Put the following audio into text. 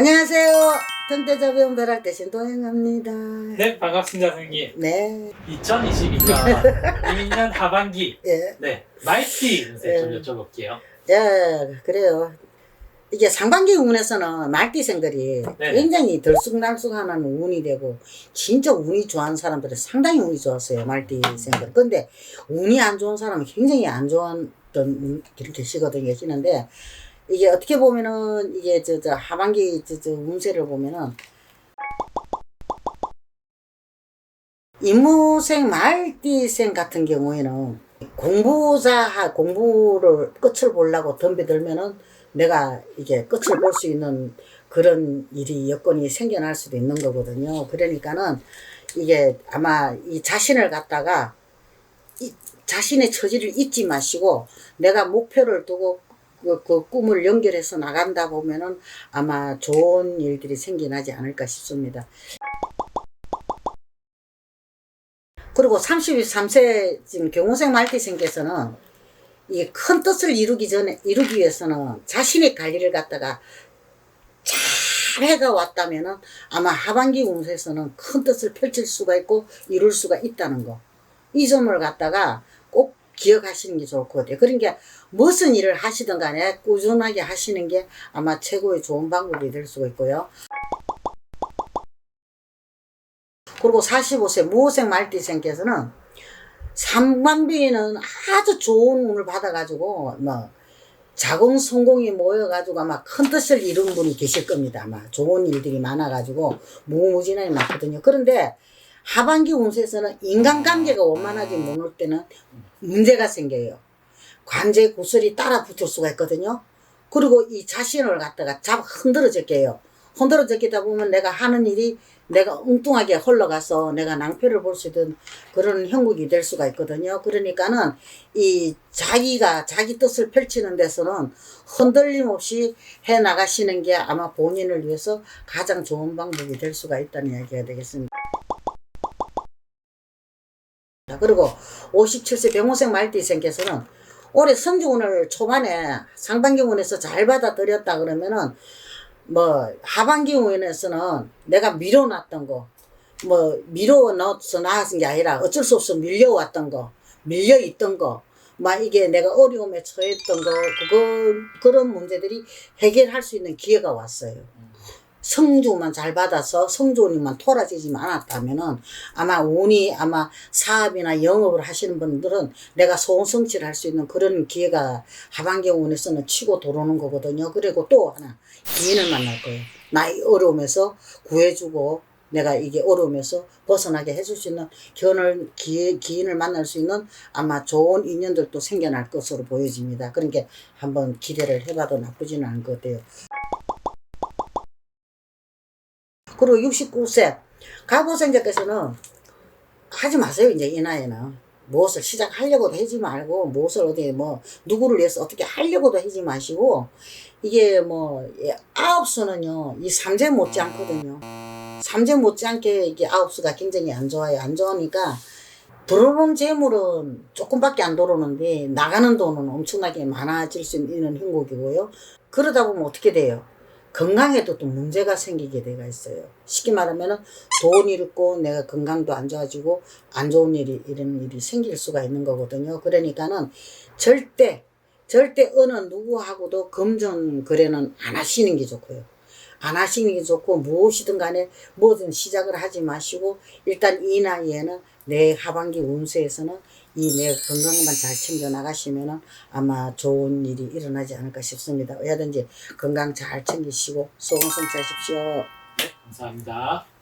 안녕하세요. 전대자병 배락 대신 도행합니다. 네, 반갑습니다, 선생님. 네. 2022년 2년 하반기, 예. 네, 말티 운세 좀 네. 여쭤볼게요. 예, 그래요. 이게 상반기 운에서는 말띠생들이 네네. 굉장히 들쑥날쑥하는 운이 되고 진짜 운이 좋아하는 사람들은 상당히 운이 좋았어요 말띠생들. 근데 운이 안 좋은 사람은 굉장히 안 좋았던 운- 그런 계시거든요 계시는데 이게 어떻게 보면은 이게 저, 저 하반기 저, 저 운세를 보면은 임무생 말띠생 같은 경우에는 공부자 공부를 끝을 보려고 덤벼들면은 내가 이게 끝을 볼 수 있는 그런 일이 여건이 생겨날 수도 있는 거거든요. 그러니까는 이게 아마 이 자신을 갖다가 이 자신의 처지를 잊지 마시고 내가 목표를 두고 그, 그 꿈을 연결해서 나간다 보면은 아마 좋은 일들이 생겨나지 않을까 싶습니다. 그리고 33세 지금 경호생 말티생께서는 이 큰 뜻을 이루기 전에 이루기 위해서는 자신의 관리를 갖다가 잘 해가 왔다면은 아마 하반기 운세에서는 큰 뜻을 펼칠 수가 있고 이룰 수가 있다는 거. 이 점을 갖다가 꼭 기억하시는 게 좋을 것 같아요. 그러니까 무슨 일을 하시든 간에 꾸준하게 하시는 게 아마 최고의 좋은 방법이 될 수가 있고요. 그리고 45세 무호생 말띠생께서는 삼관비는 아주 좋은 운을 받아가지고 뭐 자궁 성공이 모여가지고 아마 큰 뜻을 이룬 분이 계실 겁니다. 아마 좋은 일들이 많아가지고 무궁무진하게 많거든요. 그런데 하반기 운세에서는 인간관계가 원만하지 못할 때는 문제가 생겨요. 관제 구슬이 따라 붙을 수가 있거든요. 그리고 이 자신을 갖다가 잡 흔들어졌게 해요. 흔들어졌다 보면 내가 하는 일이 내가 엉뚱하게 흘러가서 내가 낭패를 볼 수 있는 그런 형국이 될 수가 있거든요. 그러니까는 이 자기가 자기 뜻을 펼치는 데서는 흔들림 없이 해 나가시는 게 아마 본인을 위해서 가장 좋은 방법이 될 수가 있다는 이야기가 되겠습니다. 자, 그리고 57세 병호생 말띠생께서는 올해 선주운을 초반에 상반기 운에서 잘 받아들였다 그러면은 뭐 하반기 운에서는 내가 미뤄놨던 거, 뭐 미뤄넣어서 나왔은 게 아니라 어쩔 수 없어 밀려왔던 거, 밀려있던 거, 막 이게 내가 어려움에 처했던 거, 그거 그런 문제들이 해결할 수 있는 기회가 왔어요. 성주만 잘 받아서 성주운이만 토라지지만 않았다면은 아마 운이 아마 사업이나 영업을 하시는 분들은 내가 소원 성취를 할 수 있는 그런 기회가 하반기 운에서는 치고 들어오는 거거든요. 그리고 또 하나 기인을 만날 거예요. 나의 어려움에서 구해주고 내가 이게 어려움에서 벗어나게 해줄 수 있는 견을 기, 기인을 만날 수 있는 아마 좋은 인연들도 생겨날 것으로 보여집니다. 그러니까 한번 기대를 해봐도 나쁘지는 않을 것 같아요. 그리고 69세. 가보생자께서는 하지 마세요 이제 이 나이에는. 무엇을 시작하려고도 하지 말고 무엇을 어디 뭐 누구를 위해서 어떻게 하려고도 하지 마시고 이게 뭐 예, 아홉 수는요 이 삼재 못지 않거든요. 삼재 못지 않게 이게 아홉 수가 굉장히 안 좋아요. 안 좋으니까 들어오는 재물은 조금밖에 안 들어오는데 나가는 돈은 엄청나게 많아질 수 있는 행복이고요. 그러다 보면 어떻게 돼요 건강에도 또 문제가 생기게 돼가 있어요. 쉽게 말하면은 돈 잃고 내가 건강도 안 좋아지고 안 좋은 일이 이런 일이 생길 수가 있는 거거든요. 그러니까는 절대 절대 어느 누구하고도 금전 거래는 안 하시는 게 좋고요. 안 하시는 게 좋고 무엇이든 간에 뭐든 시작을 하지 마시고 일단 이 나이에는 내 하반기 운세에서는 이 내 건강만 잘 챙겨 나가시면은 아마 좋은 일이 일어나지 않을까 싶습니다. 왜든지 건강 잘 챙기시고 소원 성취하십시오. 감사합니다.